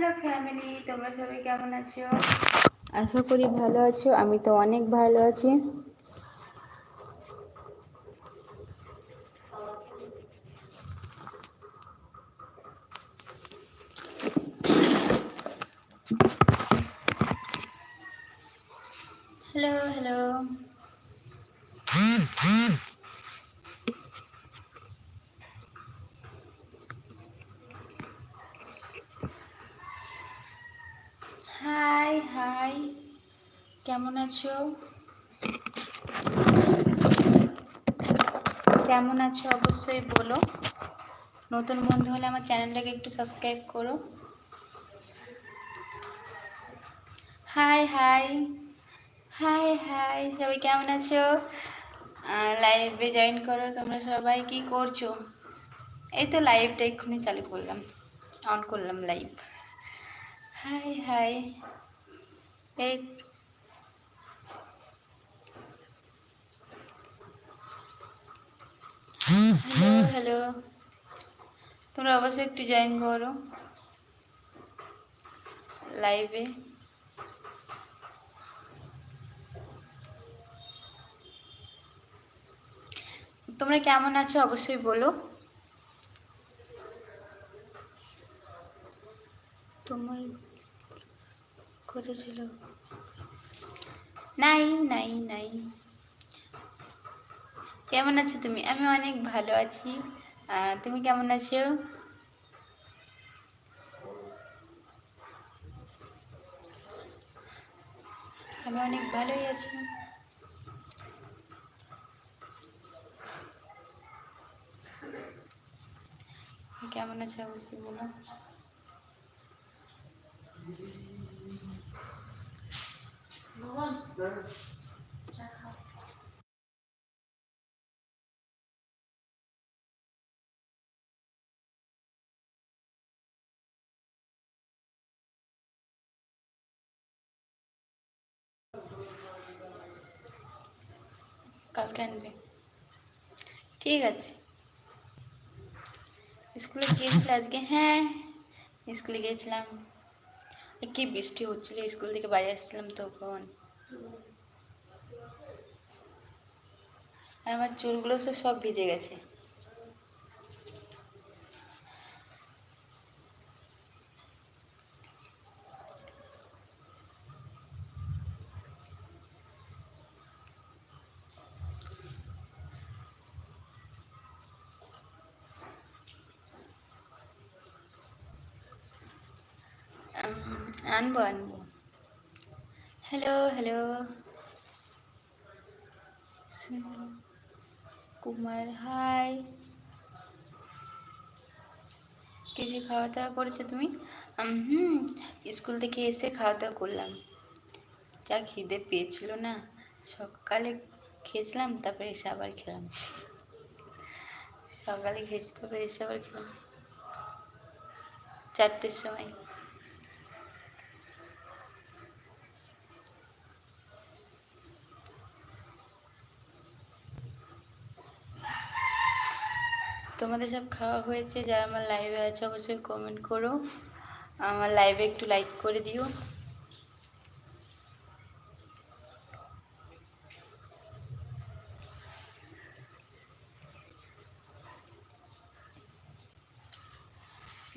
Hello family তোমরা সবাই কেমন আছো? আশা করি ভালো আছো আমি তো অনেক ভালো আছি। হ্যালো হ্যালো হাই হাই কেমন আছো? কেমন আছো অবশ্যই বলো। নতুন বন্ধু হলে আমার চ্যানেলটাকে একটু সাবস্ক্রাইব করো। হাই হাই হাই হাই সবাই কেমন আছো? লাইভে জয়েন করো, তোমরা সবাই কি করছ? এই তো লাইভটা এক্ষুনি চালু করলাম অন করলাম লাইভ হাই হাই এই হ্যালো হ্যালো তোমরা অবশ্যই একটু জয়েন করো। লাইভে তোমরা কেমন আছো অবশ্যই বলো। তোমার কথা ছিল? নাই নাই নাই। কেমন আছো তুমি? আমি অনেক ভালো আছি। তুমি কেমন আছো? আমি অনেক ভালোই আছি। কেমন আছে অবশ্যই বলো? কালকে আনবে ঠিক আছে স্কুলে গিয়েছিলে আজকে হ্যাঁ স্কুলে গিয়েছিলাম কি বৃষ্টি হচ্ছিল স্কুল থেকে বাড়ি আসছিলাম তখন আর আমার চুলগুলো সব ভিজে গেছে আনব আনব। হ্যালো হ্যালো কুমার হাই কিছু খাওয়া দাওয়া করেছ তুমি? হুম, স্কুল থেকে এসে খাওয়া দাওয়া করলাম। যা খিদে পেয়েছিল না, সকালে খেয়েছিলাম, তারপরে এসে আবার খেলাম। সকালে খেয়েছি, তারপরে এসে আবার খেলাম। চারটের সময়। তোমাদের সব খাওয়া হয়েছে, যারা আমার লাইভে আছে অবশ্যই কমেন্ট করো। আমার লাইভে একটু লাইক করে দিও।